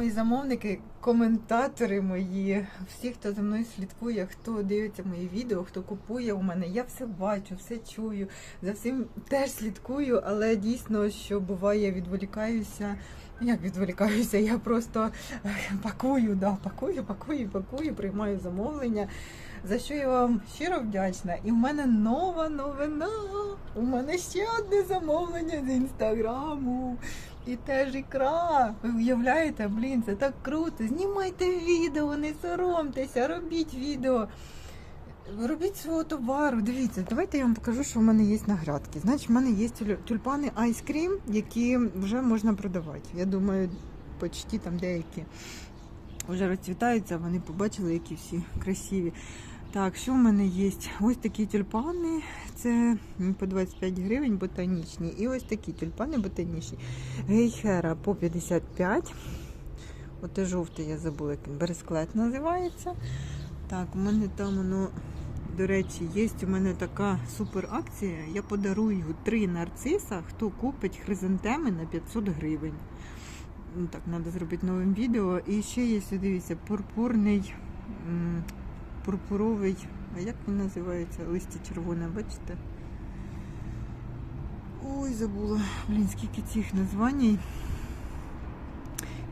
мої замовники, коментатори мої, всі, хто за мною слідкує, хто дивиться мої відео, хто купує у мене. Я все бачу, все чую, за всім теж слідкую, але дійсно, що буває, відволікаюся. Як відволікаюся, я просто е, пакую, да, пакую, пакую, пакую, приймаю замовлення. За що я вам щиро вдячна. І в мене нова новина. У мене ще одне замовлення з інстаграму. І теж ікра. Ви уявляєте, блін, це так круто. Знімайте відео, не соромтеся, робіть відео. Робіть свого товару. Дивіться, давайте я вам покажу, що в мене є на грядки. Значить, в мене є тюль- тюльпани Cream, які вже можна продавати. Я думаю, почти там деякі вже розцвітаються, вони побачили, які всі красиві. Так, що в мене є? Ось такі тюльпани, це по 25 гривень ботанічні. І ось такі тюльпани ботанічні. Гейхера по 55. Оте жовтий, я забула, як він бересклет називається. Так, у мене там воно, до речі, є у мене така супер акція. Я подарую три нарциса, хто купить хризантеми на 500 гривень. Ну, так, треба зробити новим відео. І ще є, дивіться, пурпурний, пурпуровий, а як він називається? Листя червоне, бачите? Ой, забула. Блін, скільки цих названій.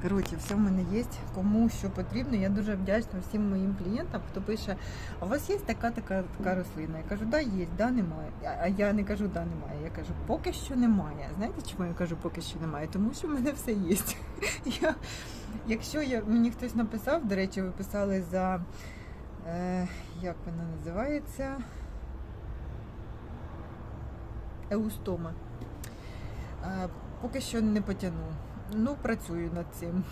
Коротше, все в мене є. Кому що потрібно. Я дуже вдячна всім моїм клієнтам, хто пише, а у вас є така така така рослина? Я кажу, да, є, да, немає. А я не кажу, да, немає. Я кажу, поки що немає. Знаєте, чому я кажу, поки що немає? Тому що в мене все є. Я, якщо я, мені хтось написав, до речі, ви писали за е, як вона називається? Еустома. Е, поки що не потягну. Ну, працюю над цим.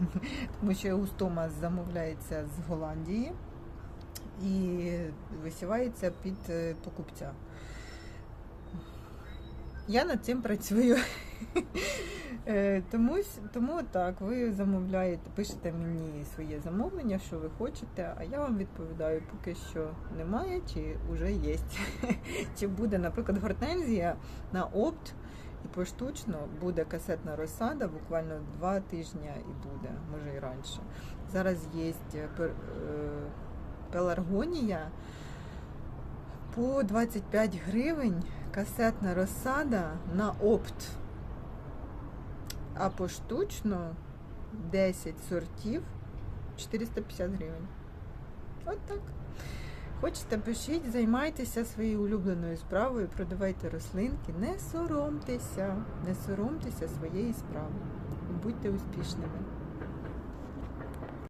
Тому що еустома замовляється з Голландії і висівається під е, покупця. Я над цим працюю. Е, Тому, тому так, ви замовляєте, пишете мені своє замовлення, що ви хочете, а я вам відповідаю, поки що немає, чи вже є. Чи буде, наприклад, гортензія на опт і поштучно буде касетна розсада, буквально два тижні і буде, може і раніше. Зараз є пер- е, пеларгонія по 25 гривень касетна розсада на опт. А поштучно 10 сортів 450 гривень. От так. Хочете, пишіть, займайтеся своєю улюбленою справою, продавайте рослинки, не соромтеся, не соромтеся своєї справи. Будьте успішними.